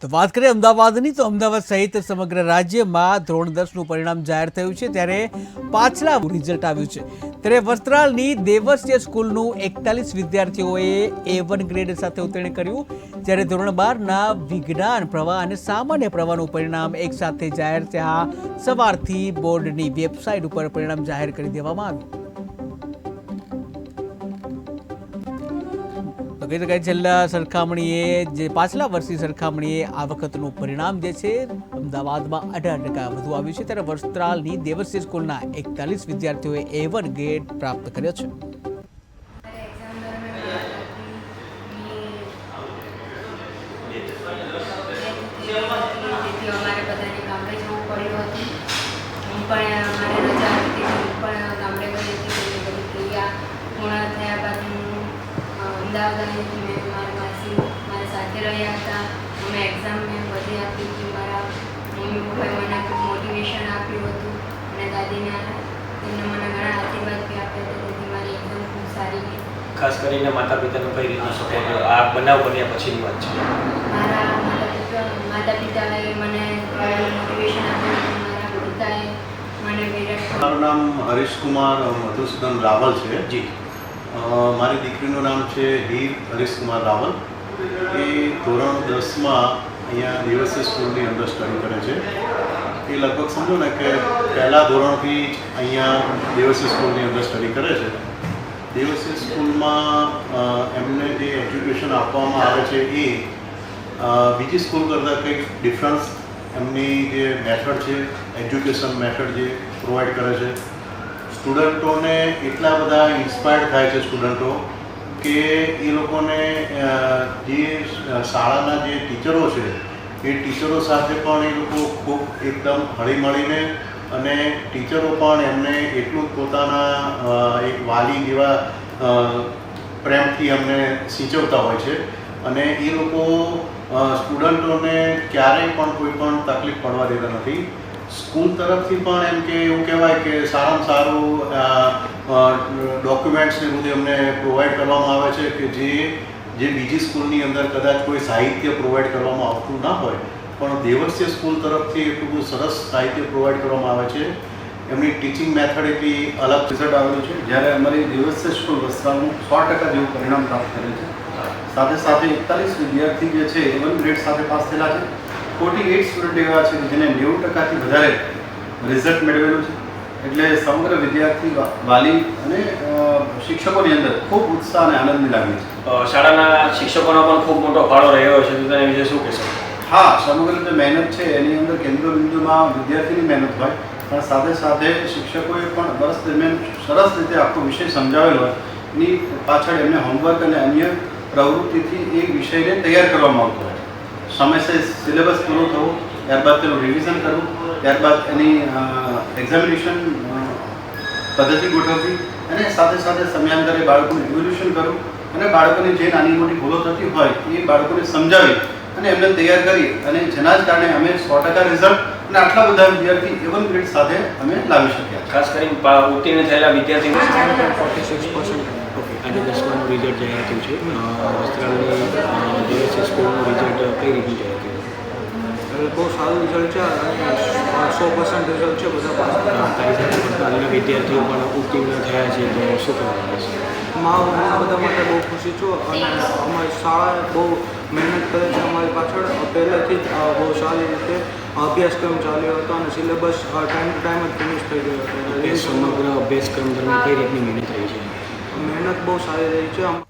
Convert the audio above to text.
તો વાત કરીએ અમદાવાદની, તો અમદાવાદ સહિત સમગ્ર રાજ્યમાં ધોરણ દસનું પરિણામ જાહેર થયું છે. ત્યારે પાછલા રિઝલ્ટ આવ્યું છે. ત્યારે વસ્ત્રાલની દેવસ્ય સ્કૂલનું એકતાલીસ વિદ્યાર્થીઓએ એ વન ગ્રેડ સાથે ઉત્તીર્ણ કર્યું. જ્યારે ધોરણ બારના વિજ્ઞાન, પ્રવાહ અને સામાન્ય પ્રવાહનું પરિણામ એક સાથે જાહેર ત્યાં સવારથી બોર્ડની વેબસાઇટ ઉપર પરિણામ જાહેર કરી દેવામાં આવ્યું. કહી શકાય છેલ્લા સરખામણીએ જે પાછલા વર્ષની સરખામણીએ આ વખતનું પરિણામ જે છે, અમદાવાદમાં અઢાર ટકા વધુ આવ્યું છે. ત્યારે વસ્ત્રાલની દેવસ્ય સ્કૂલના એકતાલીસ વિદ્યાર્થીઓએ એ વન ગ્રેડ પ્રાપ્ત કર્યો છે. અમારે પણ મારે રજા હતી પણ ગામડે ગઈ હતી ક્રિયા પૂર્ણ થયા અમદાવાદ આવી હતી મેં મારા માસી મારા સાથે રહ્યા હતા અમે એક્ઝામ મેં બધી આપી હતી મારા મમ્મી પપ્પાએ મને ખૂબ મોટિવેશન આપ્યું હતું અને દાદીને તેમને મને ઘણા આશીર્વાદ બી આપ્યા હતા તેથી મારી એક્ઝામ ખૂબ સારી ગઈ ખાસ કરીને માતા પિતાનો કઈ રીતનો સપોર્ટ આ બનાવ બન્યા પછીની વાત છે. મારા માતા પિતા માતા પિતાએ મને મોટિવેશન આપ્યું મારા પિતાએ મને મારું નામ હરીશકુમાર મધુસૂદન રાવલ છે. જી. મારી દીકરીનું નામ છે હીર હરીશકુમાર રાવલ. એ ધોરણ દસમાં અહીંયા દિવસે સ્કૂલની અંદર સ્ટડી કરે છે. એ લગભગ સમજો ને કે પહેલાં ધોરણથી જ અહીંયા દિવસે સ્કૂલની અંદર સ્ટડી કરે છે. દિવસે સ્કૂલમાં એમને જે એજ્યુકેશન આપવામાં આવે છે એ બીજી સ્કૂલ કરતાં કંઈક ડિફરન્સ એમની જે મેથડ છે, એજ્યુકેશન મેથડ જે પ્રોવાઈડ કરે છે. સ્ટુડન્ટોને એટલા બધા ઇન્સ્પાયર્ડ થાય છે સ્ટુડન્ટો કે એ લોકોને જે શાળાના જે ટીચરો છે, એ ટીચરો સાથે પણ એ લોકો ખૂબ એકદમ હળીમળીને અને ટીચરો પણ એમને એટલું જ પોતાના એક વાલી જેવા પ્રેમથી એમને સિંચવતા હોય છે. અને એ લોકો સ્ટુડન્ટોને ક્યારેય પણ કોઈ પણ તકલીફ પડવા દેતા નથી. સ્કૂલ તરફથી પણ એમ કે એવું કહેવાય કે સારામાં સારું ડોક્યુમેન્ટ્સ ને બધું એમને પ્રોવાઈડ કરવામાં આવે છે કે જે જે બીજી સ્કૂલની અંદર કદાચ કોઈ સાહિત્ય પ્રોવાઈડ કરવામાં આવતું ના હોય, પણ દેવસ્ય સ્કૂલ તરફથી એટલું બધું સરસ સાહિત્ય પ્રોવાઈડ કરવામાં આવે છે. એમની ટીચિંગ મેથડ એટલી અલગ રિઝલ્ટ આવેલું છે. જ્યારે અમારી દિવસે સ્કૂલ વસ્ત્રાલનું સો ટકા જેવું પરિણામ પ્રાપ્ત થયું છે. સાથે સાથે એકતાલીસ વિદ્યાર્થી જે છે એવન વન ગ્રેડ સાથે પાસ થયેલા છે. ફોર્ટી એઇટ સ્ટુડન્ટ એવા છે કે જેને નેવું ટકાથી વધારે રિઝલ્ટ મેળવેલું છે. એટલે સમગ્ર વિદ્યાર્થી વાલી અને શિક્ષકોની અંદર ખૂબ ઉત્સાહ અને આનંદની લાગણી છે. શાળાના શિક્ષકોનો પણ ખૂબ મોટો ફાળો રહ્યો છે. તો તેના વિશે શું કહેશો? હા સમગ્ર જે મહેનત છે એની અંદર કેન્દ્ર બિંદુમાં વિદ્યાર્થીની મહેનત હોય પણ સાથે સાથે શિક્ષકોએ પણ વર્ષ દરમિયાન સરસ રીતે આખો વિષય સમજાવેલો હોય. એની પાછળ એમને હોમવર્ક અને અન્ય પ્રવૃત્તિથી એ વિષયને તૈયાર કરવામાં આવતો હોય સમયસર સિલેબસ પૂરો થવો ત્યારબાદ તેનું રિવિઝન કરવું ત્યારબાદ એની એક્ઝામિનેશન પદ્ધતિ ગોઠવવી અને સાથે સાથે સમયાંતરે બાળકોનું ઇવોલ્યુશન કરવું અને બાળકોની જે નાની મોટી ભૂલો થતી હોય એ બાળકોને સમજાવી અને એમને તૈયાર કરી અને જેના જ કારણે અમે સો ટકા રિઝલ્ટ અને આટલા બધા વિદ્યાર્થી એવન ગ્રેડ સાથે અમે લાવી શક્યા ખાસ કરીને ઉત્તીર્ણ થયેલા વિદ્યાર્થી ફોર્ટી સિક્સ પર્સન્ટ આજે દસમાનું રિઝલ્ટ જાહેર થયું છે અ, વસ્ત્રાલની દિવસે સ્કૂલનું રિઝલ્ટ કઈ રીતનું જાહેર થયું એટલે બહુ સારું રિઝલ્ટ છે અને સો પર્સન્ટ રિઝલ્ટ છે બધા પાસ અ, તારી સાથે વસ્ત્રાલના વિદ્યાર્થીઓ પણ ઉત્તીર્ણ થયા છે તો શું કહેવાનું રહેશે મા એના બધા માટે બહુ ખુશી છું અને અમારી શાળા બહુ મહેનત કરે છે અમારી પાછળ પહેલેથી જ અ, બહુ સારી રીતે અભ્યાસક્રમ ચાલ્યો હતો અને સિલેબસ ટાઈમ ટુ ટાઈમ જ ફિનિશ થઈ ગયો હતો એ એટલે સમગ્ર અભ્યાસક્રમ દરમિયાન કઈ રીતની મહેનત રહી છે મહેનત બહુ સારી રહી છે.